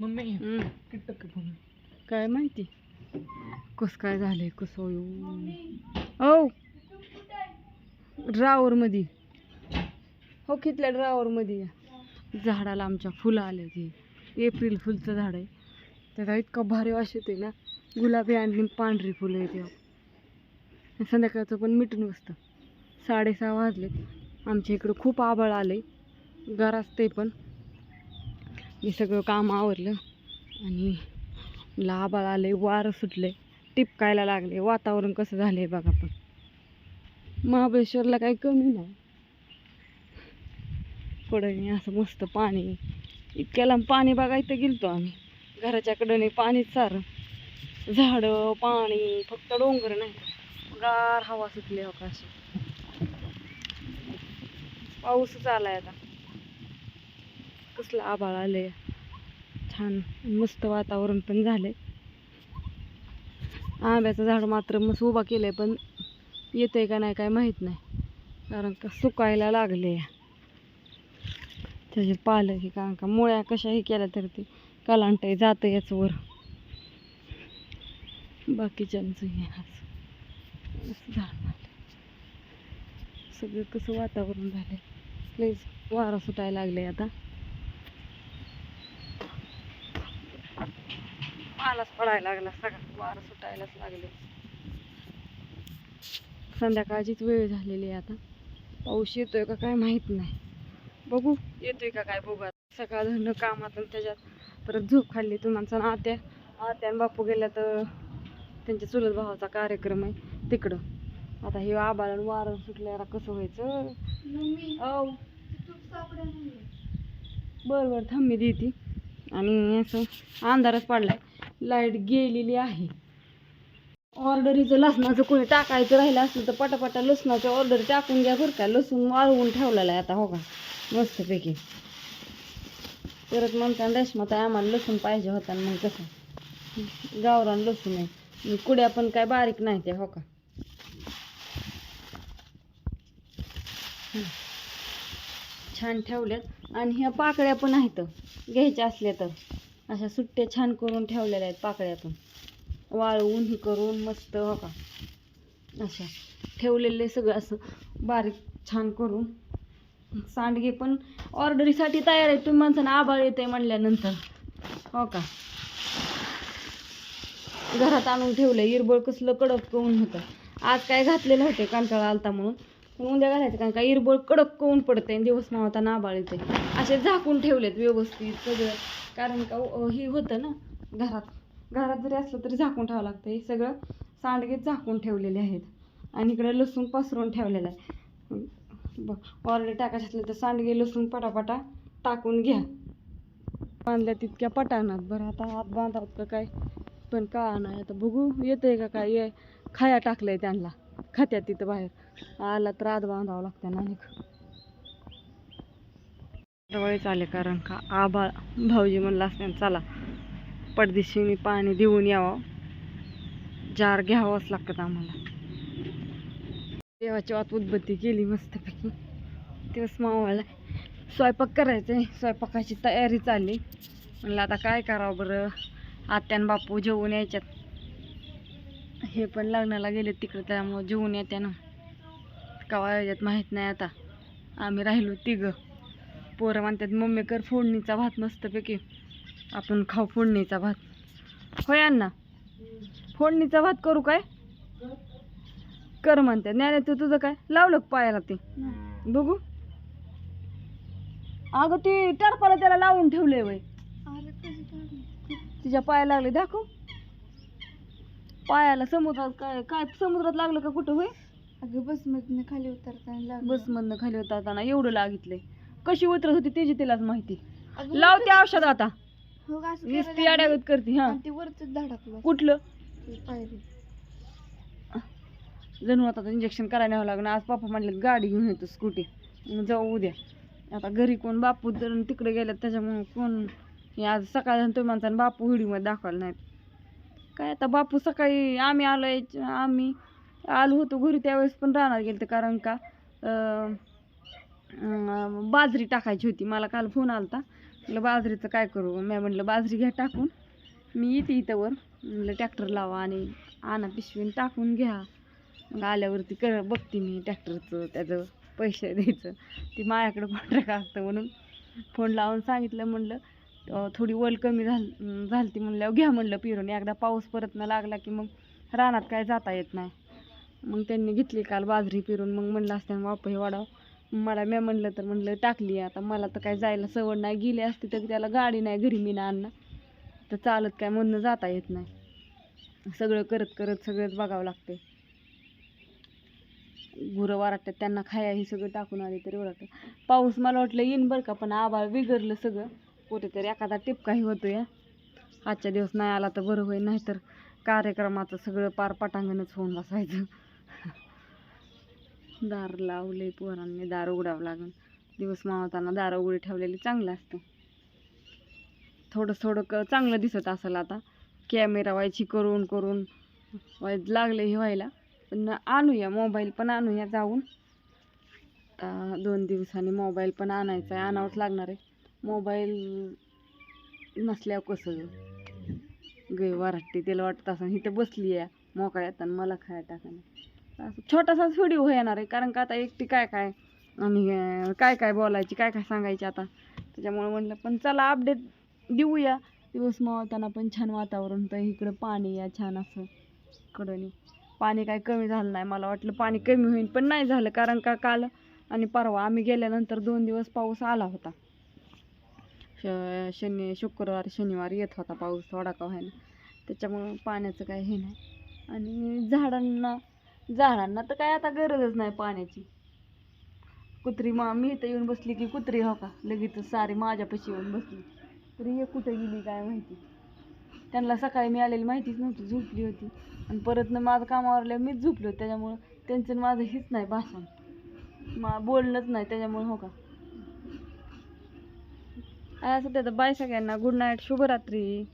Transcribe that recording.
Mummy हम्म. किती टक्के फोन काय माहिती? कस काय झालंय कसं ओ ड्रावर मध्ये हो कितल्या ड्रावर मध्ये या. झाडाला आमच्या फुलं आले ते. एप्रिल फुलचं झाड आहे. त्याचा इतका भारी वास येते ना. गुलाबी आणि पांढरी फुलं येते संध्याकाळचं पण मिटून बसतं. साडेसहा वाजलेत. आमच्या इकडं खूप आबळ आलंय. घरात ते पण. मी सगळं काम आवरलं आणि लाबाळ आले वारं सुटले टिपकायला लागले वातावरण कसं झालं आहे बघा पण. महाबळेश्वरला काही कमी नाही. कडे असं मस्त पाणी. इतक्या लांब पाणी बघायचं गेलतो आम्ही. घराच्या कडे पाणीच सारं. झाडं पाणी फक्त डोंगर नाही. गार हवा सुटली अवकाश अशी पाऊसच आलाय आता. कसलं आभाळ आले छान मस्त वातावरण पण झालंय. आंब्याचं झाड मात्र मस्त उभा केलंय पण येतंय का नाही काय माहीत नाही. कारण का सुकायला लागले त्याचे पालं हे कारण का मुळ्या कशाही केल्या तर ते कलांटाई जातं याच वर बाकीच्यांचं हे असं असं झाड सगळं कसं वातावरण झालंय. प्लीज वारा सुटायला लागले आता. पडायला लागला सगळं वारं सुटायलाच लागले. संध्याकाळचीच वेळ झालेली आहे आता. पाऊस येतोय का काय माहीत नाही. बघू येतोय का काय बघू आता. सकाळ धरणं कामात त्याच्यात परत झोप खाल्ली तुम्हाला आत्या. आत्या आणि बापू गेल्या तर त्यांच्या चुलत भावाचा कार्यक्रम आहे तिकडं. आता हे आबाळ वारं सुटल्यावर कसं व्हायचं? बरं बरं थांब देते. आणि असं अंधारच पडलाय. लाइट गेलेली आहे. ऑर्डरीचं लसणाचं कोणी टाकायचं राहिलं असलं तर पटापटा लसणाचं ऑर्डर टाकून घ्या बरं का. लसूण वाळवून ठेवलेलं आहे आता हो का? मस्तपैकी. परत म्हणता रेशमाता आम्हाला लसूण पाहिजे होता. आणि मग कसं? गावरान लसूण आहे. कुड्या पण काय बारीक नाही त्या हो का? छान ठेवल्यात. आणि ह्या पाकळ्या पण आहेत. घ्यायच्या असल्या तर. अशा सुट्ट्या छान करून ठेवलेल्या आहेत पाकळ्यातून. वाळवून ही करून मस्त हो का? अशा ठेवलेले सगळं असं बारीक छान करून. सांडगे पण ऑर्डरीसाठी तयार आहे तुम्ही माणसानं आबाळ येते म्हणल्यानंतर. हो का? घरात आणून ठेवलं इरबळ कसलं कडक करून होतं. आज काय घातलेलं होते कंटाळा आलता म्हणून? उद्या घालायचं कारण का इरबोळ कडक करून पडते दिवस मावता नाबाळ येते असे झाकून ठेवलेत व्यवस्थित सगळं. कारण का हे होतं ना घरात घरात जरी असलं तरी झाकून ठेवावं लागतं हे सगळं सांडगेत झाकून ठेवलेले आहेत. आणि इकडे लसूण पसरून ठेवलेलं आहे. बघ ऑर्डर टाकायचं असलं तर सांडगे लसूण पटापटा टाकून घ्या. बांधल्या तितक्या पटाणात बरं आता हात बांधावत का काय? पण का नाही आता बघू येतंय का काय? ये खाया टाकलंय त्यांना. खात्यात तिथं बाहेर. आला तर आत बांधावं लागतं ना अनेक. जवळच आले कारण का? आबाळ भाऊजी म्हणला असल्यानं चला पडदिशीने पाणी देऊन यावं. जार घ्यावंच लागतं आम्हाला. देवाची वात उदबत्ती केली मस्तपैकी. दिवस मावळला स्वयंपाक करायचा आहे. स्वयंपाकाची तयारी चालली. म्हणलं आता काय करावं बरं? आत्यान बापू जेवून यायच्यात. हे पण लग्नाला गेले तिकडे त्यामुळं जेवून येत्या ना. कवा याच्यात माहीत नाही आता. आम्ही राहिलो तिघं. पोरं म्हणतात मम्मी कर फोडणीचा भात मस्तपैकी. आपण खाऊ फोडणीचा भात. होय अण्णा? फोडणीचा भात करू काय? कर म्हणते नाही तू तुझं काय? लावलं का पायाला ते. बघू. अगं ती टरपाला त्याला लावून ठेवलंय वय. तिच्या पायाला लागले. दाखव. पायाला समुद्रात काय काय समुद्रात लागलं का कुठं होय अगं बस मधनं खाली उतरताना लागलं. बस मधनं खाली उतरताना एवढं लागितलंय. कशी उतरत होती त्याची तिलाच माहिती. अगं लाव ते औषध आता. हो का, असं नुसती करायला अड्यागत करते हा. आणि ते वरच धडकलं. कुठलं? पायरी. जणू आता इंजेक्शन करायला न्यावं लागणार. आज पप्पा म्हणले गाडी घेऊन येतो स्कूटी जाऊ उद्या. आता घरी कोण बापू जर तिकडे गेल्यात त्याच्यामुळे कोण? हे आज सकाळी तुम्ही म्हणता बापू व्हिडिओमध्ये दाखवायला नाहीत. काय आता बापू सकाळी आम्ही आलोय आम्ही आलो होतो. घरी त्यावेळेस पण राहणार गेलं कारण का बाजरी टाकायची होती. मला काल फोन आला होता म्हटलं बाजरीचं काय करू? मी म्हटलं बाजरी घ्या टाकून. मी येते इथंवर. म्हटलं ट्रॅक्टर लावा आणि आणा पिशवीन टाकून घ्या. मग आल्यावरती कर बघते मी ट्रॅक्टरचं त्याचं पैसे द्यायचं. ती माझ्याकडं कॉन्ट्रॅक्ट असतं म्हणून फोन लावून सांगितलं. म्हणलं थोडी वल कमी झाल झालती म्हणल्यावर घ्या म्हणलं पिरून. एकदा पाऊस परत न लागला की मग रानात काय जाता येत नाही. मग त्यांनी घेतली काल बाजरी पिरून. मग म्हणलं असतं वाप हे वाढाव. मला मी म्हणलं तर म्हणलं टाकली आता मला तर काय जायला सवड नाही. गेली असती तर त्याला गाडी नाही घरी मी ना आणणं तर चालत काय म्हणणं जाता येत नाही. सगळं करत करत सगळंच बघावं लागते गुरं वाटतात त्यांना खाया हे सगळं टाकून आले तरी ओळखतं पाऊस मला वाटलं येईन बरं का पण आभाळ बिघडलं सगळं. कुठेतरी एखादा टिपकाही होतो या आजच्या दिवस नाही आला तर बरं होईल नाहीतर कार्यक्रमाचं सगळं पार पटांगणच होऊन बसायचं. दार लावले पोरांनी दार उघडावं लागेल. दिवस मावताना दार उघडी ठेवलेली चांगलं असतं. थोडं थोडं क चांगलं दिसत असेल आता. कॅमेरा व्हायची करून करून व्हाय लागले हे व्हायला. पण आणूया मोबाईल पण आणूया जाऊन. आता दोन दिवसांनी मोबाईल पण आणायचा आहे आणावंच लागणार आहे. मोबाईल नसल्यावर कसं गे? वराट्टी तिला वाटत असं इथं बसली आहे मोकळ्यात आणि मला खायला टाकायला. छोटासाच व्हिडिओ येणार आहे. कारण का आता एकटी काय काय आणि काय काय बोलायची काय काय सांगायची आता. त्याच्यामुळे म्हणलं पण चला अपडेट देऊया. दिवस मावताना पण छान वातावरण होतं. इकडं पाणी या छान असं. इकडं पाणी काय कमी झालं नाही. मला वाटलं पाणी कमी होईल पण नाही झालं. कारण का काल आणि परवा आम्ही गेल्यानंतर दोन दिवस पाऊस आला होता. श शनि शुक्रवार शनिवार येत होता पाऊस थोडा का व्हायला त्याच्यामुळं पाण्याचं काय हे नाही. आणि झाडांना झाडांना तर काय आता गरजच नाही पाण्याची. कुत्री मा मी इथं येऊन बसली की कुत्री हो का? लगेच सारी माझ्यापाशी येऊन बसली. तरी हे कुठं गेली काय माहिती? त्यांना सकाळी मी आलेली माहितीच नव्हती झोपली होती. आणि परत ना माझं कामावरल्या मीच झोपलो त्याच्यामुळं त्यांचं माझं हेच नाही भाषण. मा बोलणंच नाही त्याच्यामुळं हो का? काय असं त्याचं बाय सगळ्यांना गुड नाईट शुभरात्री.